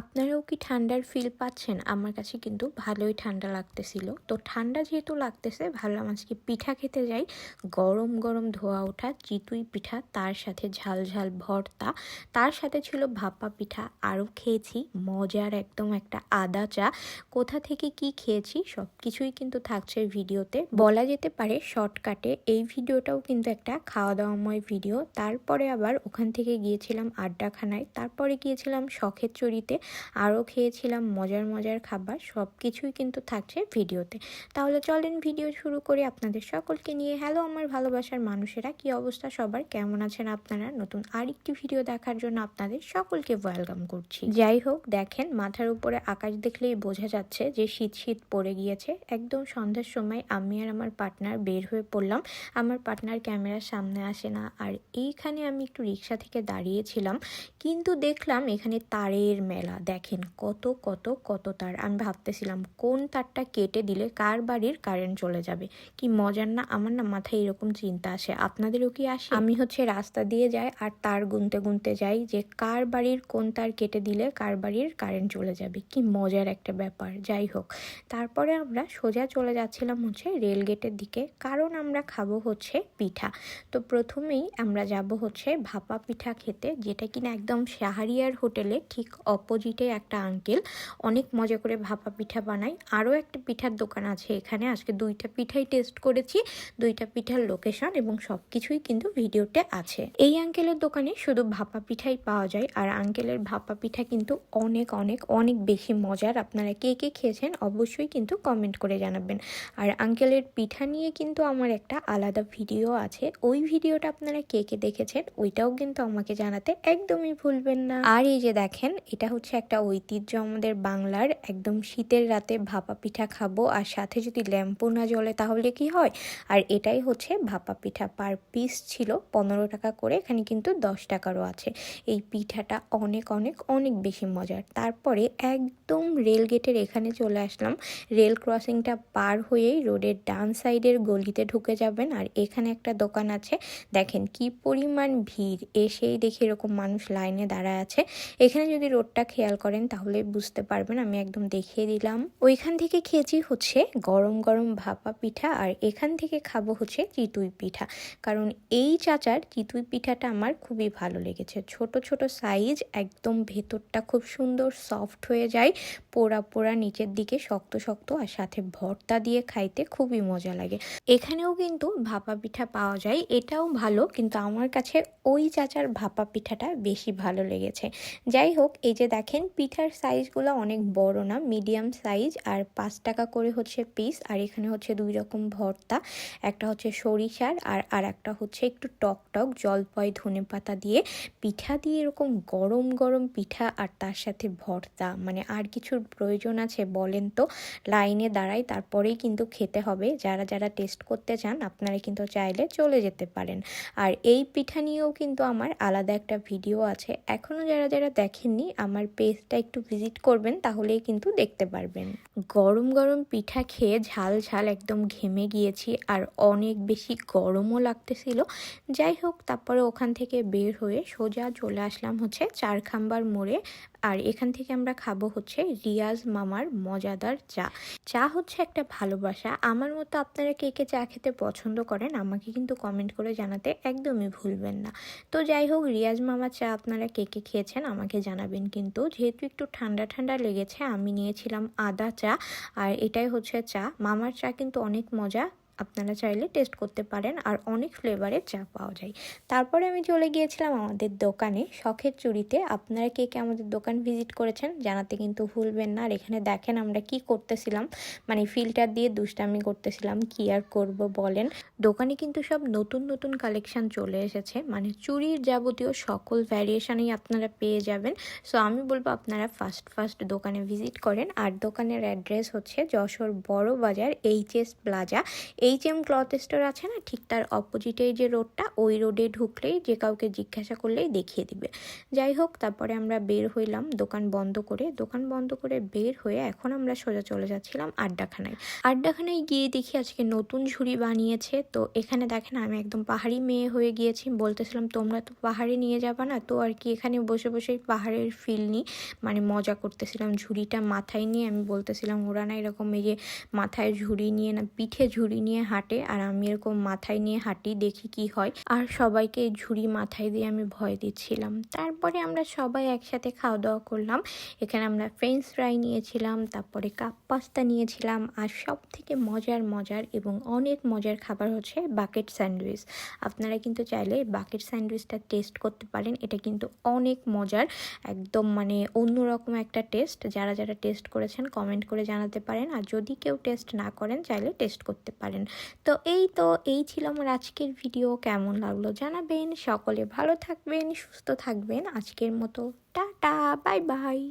আপনারাও কি ঠান্ডার ফিল পাচ্ছেন? আমার কাছে কিন্তু ভালোই ঠান্ডা লাগতেছিল। তো ঠান্ডা যেহেতু লাগতেছে, ভাবলাম আজকে পিঠা খেতে যাই। গরম গরম ধোয়া ওঠা, চিতুই পিঠা, তার সাথে ঝাল ঝাল ভর্তা, তার সাথে ছিল ভাপা পিঠা। আরও খেয়েছি, মজার একদম একটা আদা চা। কোথা থেকে কি খেয়েছি সব কিছুই কিন্তু থাকছে ভিডিওতে। বলা যেতে পারে শর্টকাটে, এই ভিডিওটাও কিন্তু একটা খাওয়া দাওয়াময় ভিডিও। তারপরে আবার ওখান থেকে গিয়েছিলাম আড্ডাখানায়। তারপরে গিয়েছিলাম শখের চুরিতে আরও খেয়েছিলাম মজার মজার খাবার সব কিছুই কিন্তু থাকছে ভিডিওতে। তাহলে চলেন ভিডিও শুরু করি আপনাদের সকলকে নিয়ে। হ্যালো আমার ভালোবাসার মানুষেরা, কি অবস্থা সবার? কেমন আছেন আপনারা? নতুন আরেকটি ভিডিও দেখার জন্য আপনাদের সকলকে ওয়েলকাম করছি। যাই হোক, দেখেন মাথার উপরে আকাশ দেখলেই বোঝা যাচ্ছে যে শীত শীত পড়ে গিয়েছে। একদম সন্ধ্যার সময় আমি আর আমার পার্টনার বের হয়ে পড়লাম। আমার পার্টনার ক্যামেরার সামনে আসে না। আর এইখানে আমি একটু রিক্সা থেকে দাঁড়িয়েছিলাম। কিন্তু দেখলাম এখানে তারের মেলা। দেখেন কত কত কত তার। আমি ভাবতেছিলাম, কোন তারটা কেটে দিলে কার বাড়ির কারেন্ট চলে যাবে? কি মজার না? আমার না মাথায় এরকম চিন্তা আসে। আপনাদেরও কি আসে? আমি হচ্ছে রাস্তা দিয়ে যাই আর তার গুনতে গুনতে যাই যে কার বাড়ির কোন তার কেটে দিলে কার বাড়ির কারেন্ট চলে যাবে। কি মজার একটা ব্যাপার। যাই হোক, তারপরে আমরা সোজা চলে যাচ্ছিলাম হচ্ছে রেল গেটের দিকে। কারণ আমরা খাব হচ্ছে পিঠা। তো প্রথমেই আমরা যাব হচ্ছে ভাপা পিঠা খেতে, যেটা কিনা একদম শাহারিয়ার হোটেলে ঠিক অপোজিটে একটা আঙ্কেল অনেক মজা করে ভাপা পিঠা বানায় আরও একটা পিঠার দোকান আছে এখানে। আজকে দুইটা পিঠাই টেস্ট করেছি। দুইটা পিঠার লোকেশন এবং সব কিছুই কিন্তু ভিডিওতে আছে। এই আঙ্কেলের দোকানে শুধু ভাপা পিঠাই পাওয়া যায়। আর আঙ্কেলের ভাপা পিঠা কিন্তু অনেক অনেক অনেক বেশি মজার। আপনারা কে কে খেয়েছেন অবশ্যই কিন্তু কমেন্ট করে জানাবেন। আর আঙ্কেলের পিঠা নিয়ে কিন্তু আমার একটা আলাদা ভিডিও আছে। ওই ভিডিওটা আপনারা কে কে দেখেছেন ওইটাও কিন্তু আমাকে জানাতে একদমই ভুলবেন না। আর এই যে দেখেন, এটা হচ্ছে একটা ঐতিহ্য আমাদের বাংলার, একদম শীতের রাতে ভাপা পিঠা খাব আর সাথে যদি ল্যাম্পু না জ্বলে তাহলে কি হয়? আর এটাই হচ্ছে ভাপা পিঠা। পার পিস ছিল পনেরো টাকা করে, এখানে কিন্তু দশ টাকারও আছে। এই পিঠাটা অনেক অনেক অনেক বেশি মজার। তারপরে একদম রেল গেটের এখানে চলে আসলাম। রেল ক্রসিংটা পার হয়েই রোডের ডান সাইডের গলিতে ঢুকে যাবেন। আর এখানে একটা দোকান আছে। দেখেন কি পরিমাণ ভিড়। এসেই দেখি এরকম মানুষ লাইনে দাঁড়ায় আছে। এখানে যদি রোডটা খেয়াল করেন তাহলে বুঝতে পারবেন, আমি একদম দেখিয়ে দিলাম। ওইখান থেকে খেয়েছি হচ্ছে গরম গরম ভাপা পিঠা আর এখান থেকে খাব হচ্ছে চিতুই পিঠা। কারণ এই চাচার চিতুই পিঠাটা আমার খুবই ভালো লেগেছে। ছোট ছোট সাইজ, একদম ভেতরটা খুব সুন্দর সফট হয়ে যায়, পোড়া পোড়া নিচের দিকে শক্ত শক্ত আর সাথে ভর্তা দিয়ে খাইতে খুবই মজা লাগে। এখানেও কিন্তু ভাপা পিঠা পাওয়া যায়, এটাও ভালো, কিন্তু আমার কাছে ওই চাচার ভাপা পিঠাটা বেশি ভালো লেগেছে। যাই হোক, এই যে দেখেন, পিঠার সাইজগুলো অনেক বড় না, মিডিয়াম সাইজ। আর পাঁচ টাকা করে হচ্ছে পিস, আর এখানে হচ্ছে দুই রকম ভর্তা। একটা হচ্ছে সরিষার, আর আর একটা হচ্ছে একটু টক টক জলপয় ধনে পাতা দিয়ে। পিঠা দিয়ে এরকম গরম গরম পিঠা, আর তার সাথে ভর্তা। মানে আর কিছুর প্রয়োজন আছে বলেন তো, লাইনে দাঁড়াই তারপরেই কিন্তু খেতে হবে। যারা যারা টেস্ট করতে চান, আপনারা কিন্তু চাইলে চলে যেতে পারেন। আর এই পিঠা নিয়েও কিন্তু আমার আলাদা একটা ভিডিও আছে। এখনও যারা যারা দেখেননি, আমার পেজটা একটু ভিজিট করবেন, তাহলেই কিন্তু দেখতে পারবেন। গরম গরম পিঠা খেয়ে ঝাল ঝাল একদম ঘেমে গিয়েছি, আর অনেক বেশি গরমও লাগতেছিল। যাই হোক, তারপরে ওখান থেকে বের হয়ে সোজা চলে আসলাম হচ্ছে চারখাম্বার মোড়ে আর এখান থেকে আমরা খাব হচ্ছে রিয়াজ মামার মজাদার চা। চা হচ্ছে একটা ভালোবাসা। আমার মতো আপনারা কে কে চা খেতে পছন্দ করেন, আমাকে কিন্তু কমেন্ট করে জানাতে একদমই ভুলবেন না। তো যাই হোক, রিয়াজ মামার চা আপনারা কে কে খেয়েছেন আমাকে জানাবেন কিন্তু। যেহেতু একটু ঠান্ডা ঠান্ডা লেগেছে, আমি নিয়েছিলাম আদা চা। আর এটাই হচ্ছে চা। মামার চা কিন্তু অনেক মজা। আপনারা চাইলে টেস্ট করতে পারেন আর অনেক ফ্লেভারের চা পাওয়া যায়। তারপরে আমি চলে গিয়েছিলাম আমাদের দোকানে, শখের চুরিতে আপনারা কে কে আমাদের দোকান ভিজিট করেছেন জানাতে কিন্তু ভুলবেন না। আর এখানে দেখেন আমরা কি করতেছিলাম মানে ফিল্টার দিয়ে দুষ্টামি করতেছিলাম, কি আর করব বলেন। দোকানে কিন্তু সব নতুন নতুন কালেকশন চলে এসেছে। মানে চুরির যাবতীয় সকল ভ্যারিয়েশনেই আপনারা পেয়ে যাবেন। সো আমি বলব আপনারা ফার্স্ট ফার্স্ট দোকানে ভিজিট করেন। আর দোকানের অ্যাড্রেস হচ্ছে যশোর বড় বাজার H S plaza H cloth store আছে না, ঠিক তার অপোজিটে যে রোডটা, ওই রোডে ঢুকলেই যে কাউকে জিজ্ঞাসা করলেই দেখিয়ে দিবে। যাই হোক, তারপরে আমরা বের হইলাম দোকান বন্ধ করে। দোকান বন্ধ করে বের হয়ে এখন আমরা সোজা চলে যাচ্ছিলাম আড্ডাখানায়। আড্ডাখানায় গিয়ে দেখি আজকে নতুন ঝুড়ি বানিয়েছে। তো এখানে দেখেন, আমি একদম পাহাড়ি মেয়ে হয়ে গিয়েছি। বলতেছিলাম, তোমরা তো পাহাড়ে নিয়ে যাবা না? তো আর কি, এখানে বসে বসে পাহাড়ের ফিল নিই। মানে মজা করতেছিলাম ঝুড়িটা মাথায় নিয়ে। আমি বলতেছিলাম, ওরা না এরকম এই যে মাথায় ঝুড়ি নিয়ে না, পিঠে ঝুড়ি নিয়ে হাঁটে আর আমি এরকম মাথায় নিয়ে হাঁটি, দেখি কি হয়। আর সবাইকে ঝুড়ি মাথায় দিয়ে আমি ভয় দিচ্ছিলাম। তারপরে আমরা সবাই একসাথে খাওয়া দাওয়া করলাম। এখানে আমরা ফ্রেঞ্চ ফ্রাই নিয়েছিলাম, তারপরে কাপ পাস্তা নিয়েছিলাম আর সব থেকে মজার মজার এবং অনেক মজার খাবার হচ্ছে বাকেট স্যান্ডউইচ আপনারা কিন্তু চাইলে বাকেট স্যান্ডউইচটা টেস্ট করতে পারেন। এটা কিন্তু অনেক মজার, একদম মানে অন্যরকম একটা টেস্ট যারা যারা টেস্ট করেছেন কমেন্ট করে জানাতে পারেন। আর যদি কেউ টেস্ট না করেন, চাইলে টেস্ট করতে পারেন। তো এই তো, এই ছিল আমার আজকের ভিডিও কেমন লাগল জানাবেন। সকলে ভালো থাকবেন, সুস্থ থাকবেন। আজকের মতো, টাটা বাই বাই